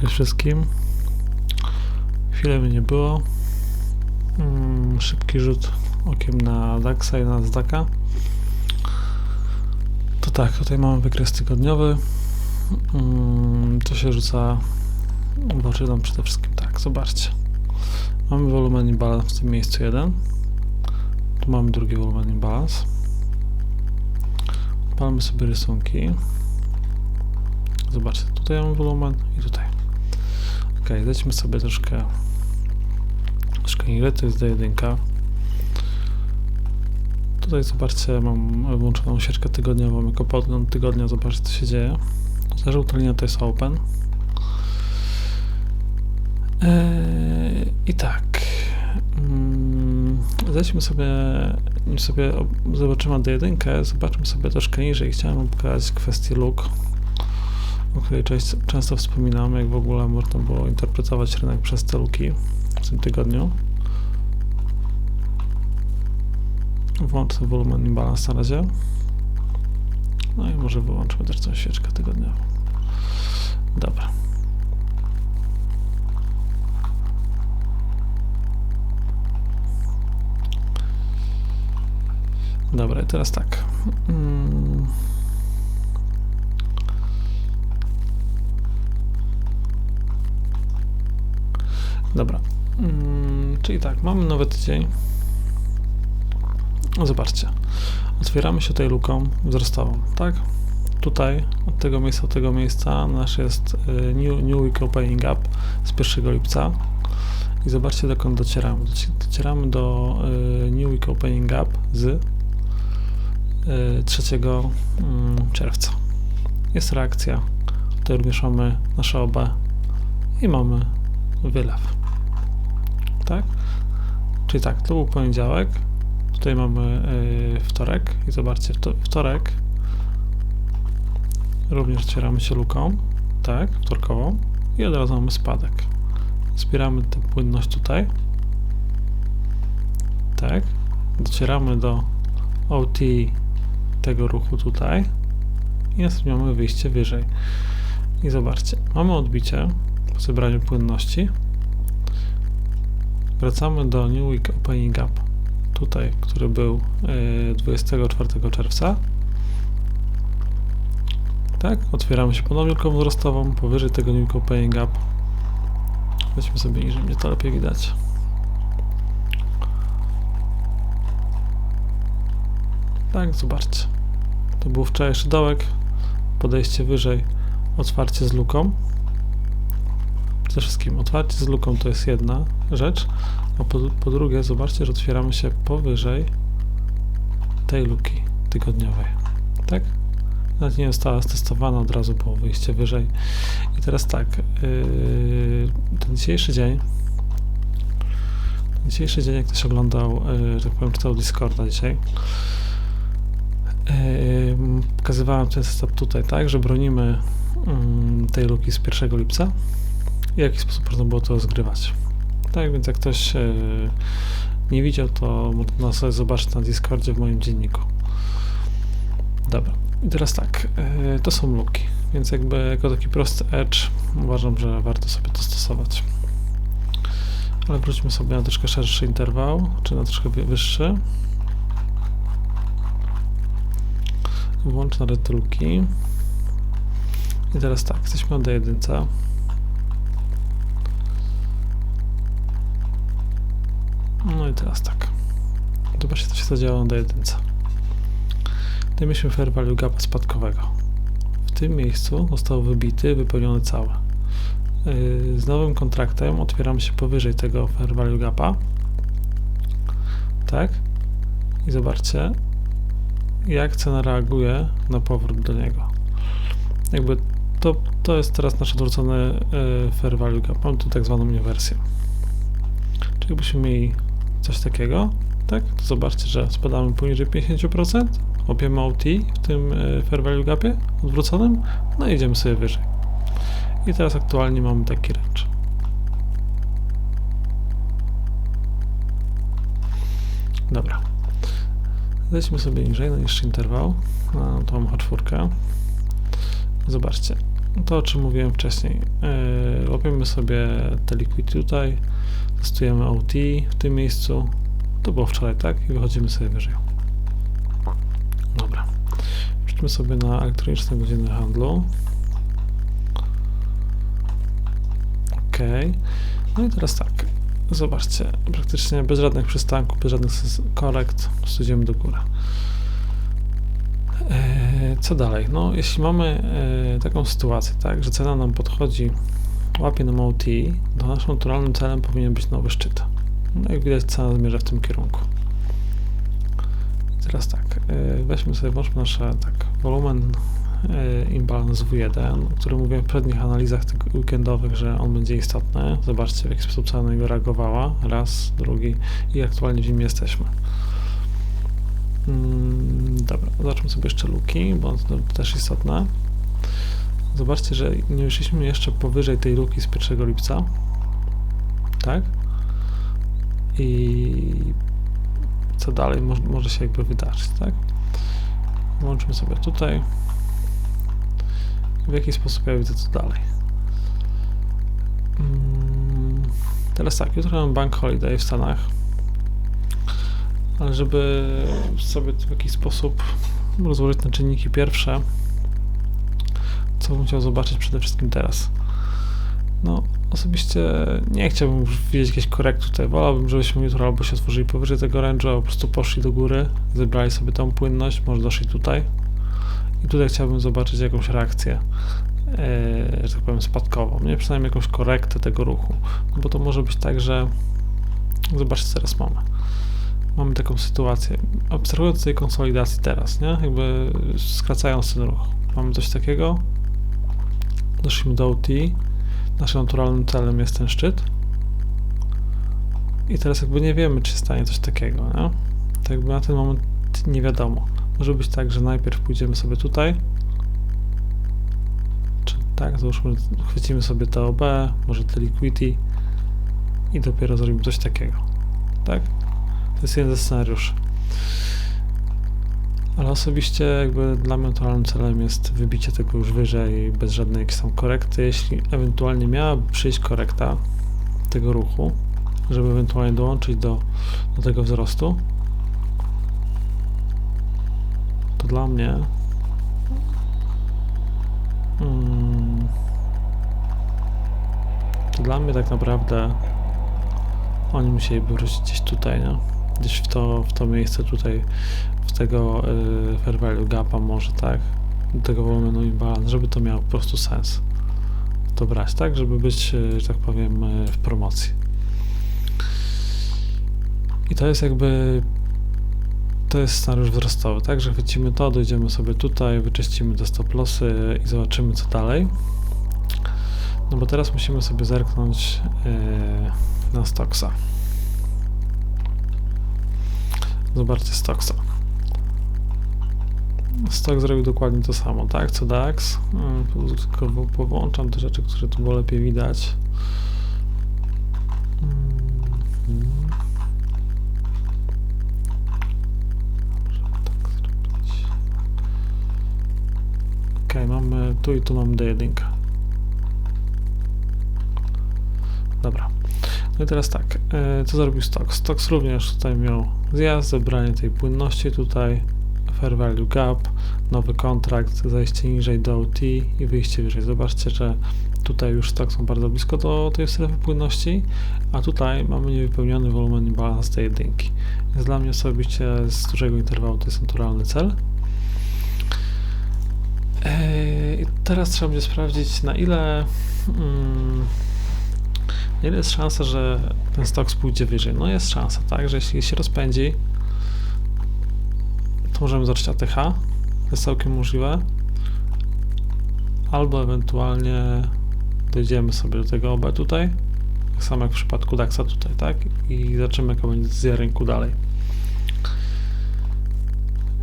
Cześć wszystkim. Chwilę mnie nie było. Mm, szybki rzut okiem na DAXa i na Nasdaqa. To tak, tutaj mamy wykres tygodniowy. Mm, to się rzuca w oczy nam przede wszystkim tak, zobaczcie. Mamy wolumen i balans w tym miejscu jeden. Tu mamy drugi wolumen i balans. Odpalmy sobie rysunki. Zobaczcie, tutaj mamy wolumen i tutaj. Ok, zejdźmy sobie troszkę troszkę ile to jest D1. Tutaj zobaczcie, mam włączoną sieczkę tygodniową jako podgląd tygodnia, zobaczcie co się dzieje. Ta żółta linia to jest open. Eee, I tak. Mm, zejdźmy sobie, nim sobie ob- zobaczymy D1, zobaczmy sobie troszkę niżej. Chciałem pokazać kwestię look o której często wspominam, jak w ogóle można było interpretować rynek przez te luki w tym tygodniu. Włączę wolumen i balans na razie. No i może wyłączmy też tą świeczkę tygodniową. Dobra. Dobra, i teraz tak. Mm. Dobra. Mm, czyli tak, mamy nowy tydzień. Zobaczcie. Otwieramy się tutaj luką wzrostową, tak? Tutaj, od tego miejsca do tego miejsca, nasz jest y, new, new Week Opening Up z 1 lipca. I zobaczcie, dokąd docieramy. Doci- Docieramy do y, New Week Opening Up z y, 3 mm, czerwca. Jest reakcja. Tutaj również mamy nasze OB i mamy wylew. Tak? Czyli tak, to był poniedziałek. Tutaj mamy y, wtorek i zobaczcie, wto, wtorek również otwieramy się luką, tak, wtorkową i od razu mamy spadek. Zbieramy tę płynność tutaj, tak, docieramy do OT tego ruchu tutaj i następnie mamy wyjście wyżej. I zobaczcie, mamy odbicie po zebraniu płynności, Wracamy do New Week Opening Up, tutaj, który był y, 24 czerwca. Tak, otwieramy się ponownie wzrostową, powyżej tego New Week Opening Up. Weźmy sobie niżej, mnie to lepiej widać. Tak, zobaczcie. To był wczorajszy dołek, podejście wyżej, otwarcie z luką. Przede wszystkim otwarcie z luką to jest jedna rzecz, a po, po drugie zobaczcie, że otwieramy się powyżej tej luki tygodniowej, tak? Nawet nie została stestowana, od razu było wyjście wyżej. I teraz tak, yy, ten dzisiejszy dzień, dzisiejszy dzień, jak ktoś oglądał, yy, tak powiem, czytał Discorda dzisiaj, yy, pokazywałem ten setup tutaj, tak, że bronimy yy, tej luki z 1 lipca w jaki sposób można było to rozgrywać. Tak, więc jak ktoś e, nie widział, to można sobie zobaczyć na Discordzie w moim dzienniku. Dobra, i teraz tak, e, to są luki, więc jakby jako taki prosty edge uważam, że warto sobie to stosować. Ale wróćmy sobie na troszkę szerszy interwał, czy na troszkę wy- wyższy. Włącz na te luki. I teraz tak, jesteśmy na D1. I teraz tak. Zobaczcie, co się zadziało na jedynce. Tutaj mieliśmy fair value gapa spadkowego. W tym miejscu został wybity, wypełniony cały. Yy, Z nowym kontraktem otwieramy się powyżej tego fair value gapa. Tak? I zobaczcie, jak cena reaguje na powrót do niego. Jakby to, to jest teraz nasz odwrócony yy, fair value gap. Mam tu tak zwaną inwersję. Czyli byśmy mieli coś takiego, tak? To zobaczcie, że spadamy poniżej 50%, łapiemy OT w tym e, fair value gapie odwróconym, no i idziemy sobie wyżej. I teraz aktualnie mamy taki range. Dobra. Zejdźmy sobie niżej, na niższy interwał, na tą H4. Zobaczcie. to o czym mówiłem wcześniej. Yy, łapiemy sobie te liquid tutaj, testujemy OT w tym miejscu. To było wczoraj, tak? I wychodzimy sobie wyżej. Dobra. Przejdźmy sobie na elektroniczne godziny handlu. OK. No i teraz tak. Zobaczcie, praktycznie bez żadnych przystanków, bez żadnych korekt, idziemy do góry. E, Co dalej? No, jeśli mamy e, taką sytuację, tak, że cena nam podchodzi, łapie nam OT, to naszym naturalnym celem powinien być nowy szczyt. No, jak widać, cena zmierza w tym kierunku. Teraz tak, e, weźmy sobie, włączmy nasze, tak, wolumen e, imbalance W1, o którym mówiłem w przednich analizach tych weekendowych, że on będzie istotny. Zobaczcie, w jaki sposób cena na niego reagowała. Raz, drugi i aktualnie w nim jesteśmy. Mm, dobra, zobaczmy sobie jeszcze luki, bo to też istotne. Zobaczcie, że nie wyszliśmy jeszcze powyżej tej luki z 1 lipca. Tak? I co dalej może, może się jakby wydarzyć, tak? Włączmy sobie tutaj. W jaki sposób ja widzę co dalej. Mm, Teraz tak, jutro mam bank holiday w Stanach. Ale żeby sobie w jakiś sposób rozłożyć na czynniki pierwsze, co bym chciał zobaczyć przede wszystkim teraz? No, osobiście nie chciałbym już widzieć jakiejś korekt tutaj. Wolałbym, żebyśmy jutro albo się otworzyli powyżej tego range'u, albo po prostu poszli do góry, zebrali sobie tą płynność, może doszli tutaj. I tutaj chciałbym zobaczyć jakąś reakcję, e, że tak powiem, spadkową. Nie przynajmniej jakąś korektę tego ruchu. No bo to może być tak, że zobaczcie, teraz mamy mamy taką sytuację. Abstrahując tej konsolidacji teraz, nie? Jakby skracając ten ruch. Mamy coś takiego. Doszliśmy do OT. Naszym naturalnym celem jest ten szczyt. I teraz jakby nie wiemy, czy stanie coś takiego, nie? To jakby na ten moment nie wiadomo. Może być tak, że najpierw pójdziemy sobie tutaj. Czy tak, załóżmy, chwycimy sobie TOB, może te liquidity i dopiero zrobimy coś takiego. Tak? To jest jeden ze scenariuszy. Ale osobiście jakby dla mnie naturalnym celem jest wybicie tego już wyżej bez żadnej jakiejś tam korekty. Jeśli ewentualnie miałaby przyjść korekta tego ruchu, żeby ewentualnie dołączyć do, do tego wzrostu, to dla mnie mm, to dla mnie tak naprawdę oni musieliby wrócić gdzieś tutaj, nie? Gdzieś w to, w to miejsce tutaj, w tego y, fair value gapa może, tak? Do tego wolumenu imbalance, żeby to miało po prostu sens. To brać, tak? Żeby być, y, że tak powiem, y, w promocji. I to jest jakby to jest scenariusz wzrostowy, tak? Że chwycimy to, dojdziemy sobie tutaj, wyczyścimy te stop lossy i zobaczymy co dalej. No bo teraz musimy sobie zerknąć yy, na Stocksa. Zobaczcie Stocksa. Stock zrobił dokładnie to samo, tak? Co DAX. Yy, Tylko powłączam te rzeczy, które tu było lepiej widać. Mhm. Tak. Okej, mamy tu i tu mamy D1. Dobra. No i teraz tak, e, co zrobił Stocks? Stocks również tutaj miał zjazd, zebranie tej płynności tutaj, fair value gap, nowy kontrakt, zejście niżej do OT i wyjście wyżej. Zobaczcie, że tutaj już Stocks są bardzo blisko do tej strefy płynności, a tutaj mamy niewypełniony wolumen i balans tej jedynki. Więc dla mnie osobiście z dużego interwału to jest naturalny cel. Eee, i teraz trzeba będzie sprawdzić na ile mm, ile jest szansa, że ten stok pójdzie wyżej. No jest szansa, tak, że jeśli się rozpędzi, to możemy zacząć ATH, to jest całkiem możliwe. Albo ewentualnie dojdziemy sobie do tego OB tutaj, tak samo jak w przypadku DAXa tutaj, tak, i zobaczymy jaka będzie decyzja rynku dalej.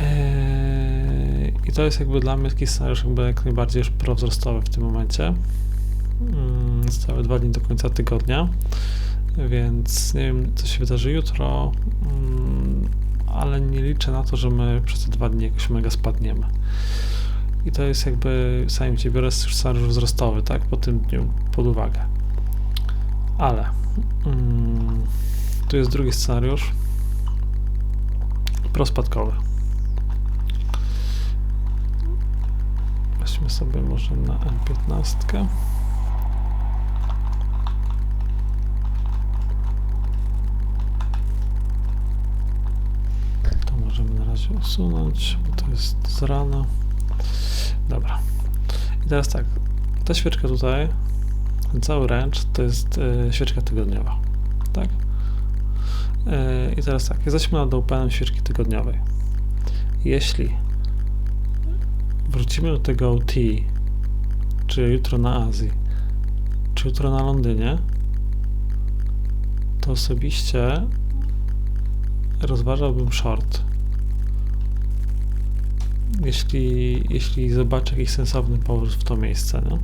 Eee, I to jest jakby dla mnie taki scenariusz jakby jak najbardziej już prowzrostowy w tym momencie. Mm, Zostały dwa dni do końca tygodnia, więc nie wiem co się wydarzy jutro, mm, ale nie liczę na to, że my przez te dwa dni jakoś mega spadniemy. I to jest jakby, sami Cię biorę scenariusz wzrostowy, tak, po tym dniu pod uwagę. Ale mm, tu jest drugi scenariusz, prospadkowy. Weźmy sobie może na M15. Razie usunąć, bo to jest z rana. Dobra. I teraz tak, ta świeczka tutaj, ten cały ręcz to jest e, świeczka tygodniowa, tak? E, I teraz tak, jesteśmy nad openem świeczki tygodniowej. Jeśli wrócimy do tego OT, czy jutro na Azji, czy jutro na Londynie, to osobiście rozważałbym short. Jeśli, jeśli zobaczę jakiś sensowny powrót w to miejsce, no.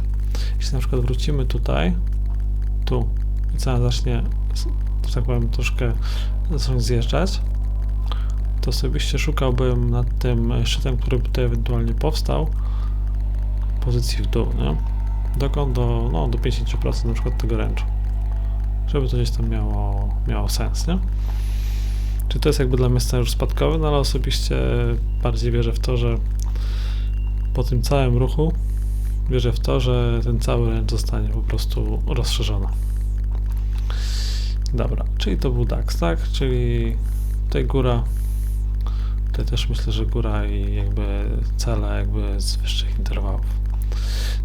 Jeśli na przykład wrócimy tutaj, tu, i cena zacznie, że tak powiem, troszkę zacząć zjeżdżać, to osobiście szukałbym nad tym szczytem, który by tutaj ewentualnie powstał, pozycji w dół, nie? Dokąd? Do, no, do 50% na przykład tego ręczu. Żeby to gdzieś tam miało, miało sens, nie? Czy to jest jakby dla mnie scenariusz spadkowy, no ale osobiście bardziej wierzę w to, że po tym całym ruchu wierzę w to, że ten cały ręcz zostanie po prostu rozszerzony. Dobra, czyli to był DAX, tak? Czyli tutaj góra, tutaj też myślę, że góra i jakby cele jakby z wyższych interwałów.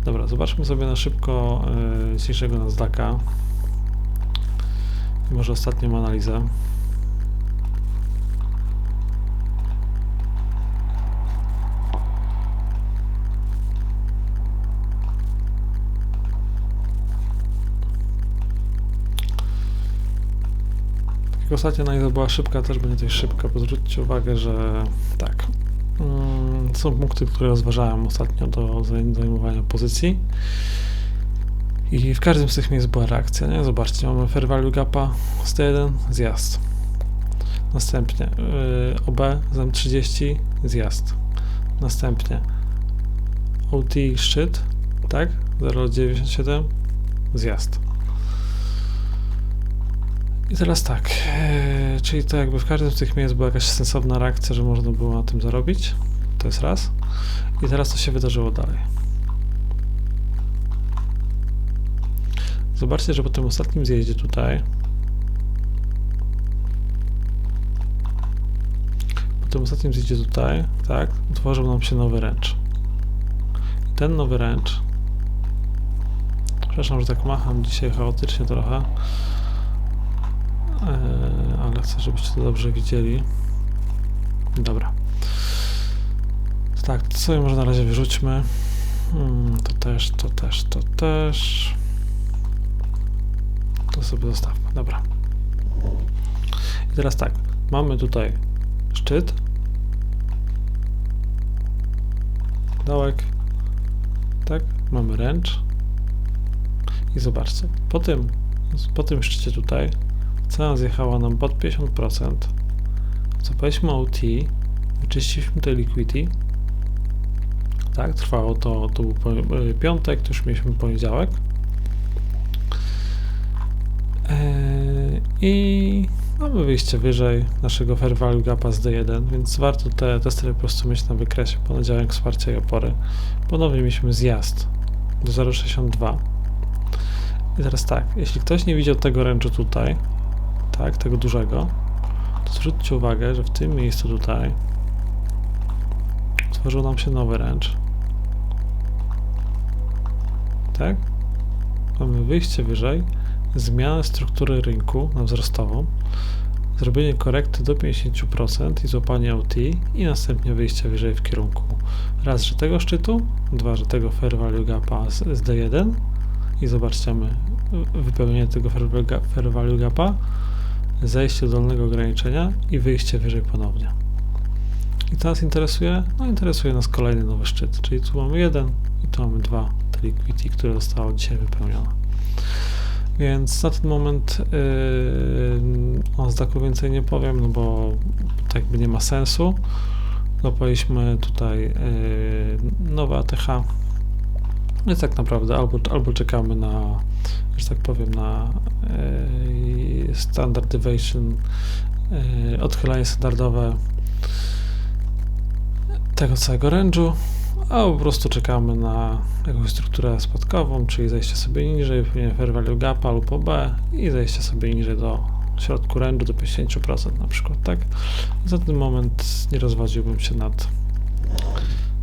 Dobra, zobaczmy sobie na szybko yy, dzisiejszego Nasdaqa może ostatnią analizę. Jak ostatnia analiza była szybka, też będzie tutaj szybka, bo zwróćcie uwagę, że tak, mm, są punkty, które rozważałem ostatnio do zajmowania pozycji i w każdym z tych miejsc była reakcja, nie? Zobaczcie, mamy fair value gapa 101, zjazd. Następnie yy, OB zam 30, zjazd. Następnie OT szczyt, tak? 0,97, zjazd. I teraz tak, e, czyli to jakby w każdym z tych miejsc była jakaś sensowna reakcja, że można było na tym zarobić. To jest raz. I teraz co się wydarzyło dalej. Zobaczcie, że po tym ostatnim zjeździe tutaj po tym ostatnim zjeździe tutaj, tak, utworzył nam się nowy ręcz. Ten nowy ręcz przepraszam, że tak macham dzisiaj chaotycznie trochę ale chcę, żebyście to dobrze widzieli. Dobra. Tak, to sobie może na razie wyrzućmy. Hmm, to też, to też, to też. To sobie zostawmy, dobra. I teraz tak, mamy tutaj szczyt, dołek, tak, mamy ręcz i zobaczcie, po tym, po tym szczycie tutaj Cena zjechała nam pod 50%. Zapaliśmy OT, wyczyściliśmy te liquidity. Tak, trwało to, to był e, piątek, to już mieliśmy poniedziałek. Eee, I mamy wyjście wyżej naszego fair value gapa z D1, więc warto te testy po prostu mieć na wykresie. Poniedziałek wsparcia i opory. Ponownie mieliśmy zjazd do 0,62. I teraz tak, jeśli ktoś nie widział tego ręczu tutaj, tak, tego dużego, to zwróćcie uwagę, że w tym miejscu tutaj stworzył nam się nowy ręcz. Tak? Mamy wyjście wyżej, zmianę struktury rynku na wzrostową, zrobienie korekty do 50% i złapanie OT i następnie wyjście wyżej w kierunku raz, że tego szczytu, dwa, że tego fair value gapa z, z D1 i zobaczcie, mamy wypełnienie tego fair value gapa zejście do dolnego ograniczenia i wyjście wyżej ponownie. I to nas interesuje? No interesuje nas kolejny nowy szczyt, czyli tu mamy jeden i tu mamy dwa te liquidity, które zostało dzisiaj wypełnione. Więc na ten moment yy, o Zdaku więcej nie powiem, no bo tak by nie ma sensu. Złapaliśmy tutaj e, nowe ATH. Więc tak naprawdę albo, albo czekamy na, że tak powiem, na e, standard deviation, e, odchylanie standardowe tego całego range'u, a po prostu czekamy na jakąś strukturę spadkową, czyli zejście sobie niżej, pewnie fair value gapa lub OB i zejście sobie niżej do środku range'u do 50% na przykład, tak? Za ten moment nie rozwodziłbym się nad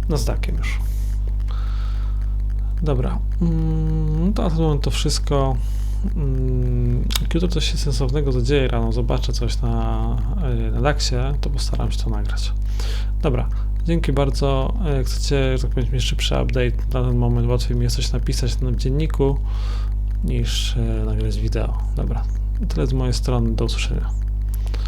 Nasdaqiem już. Dobra, mm, to na ten moment to wszystko. Mm, jutro coś się sensownego zadzieje rano, zobaczę coś na, y, na DAXie, to postaram się to nagrać. Dobra, dzięki bardzo. Jak chcecie, że tak powiem, szybszy update, na ten moment łatwiej mi jest coś napisać na dzienniku niż y, nagrać wideo. Dobra, tyle z mojej strony, do usłyszenia.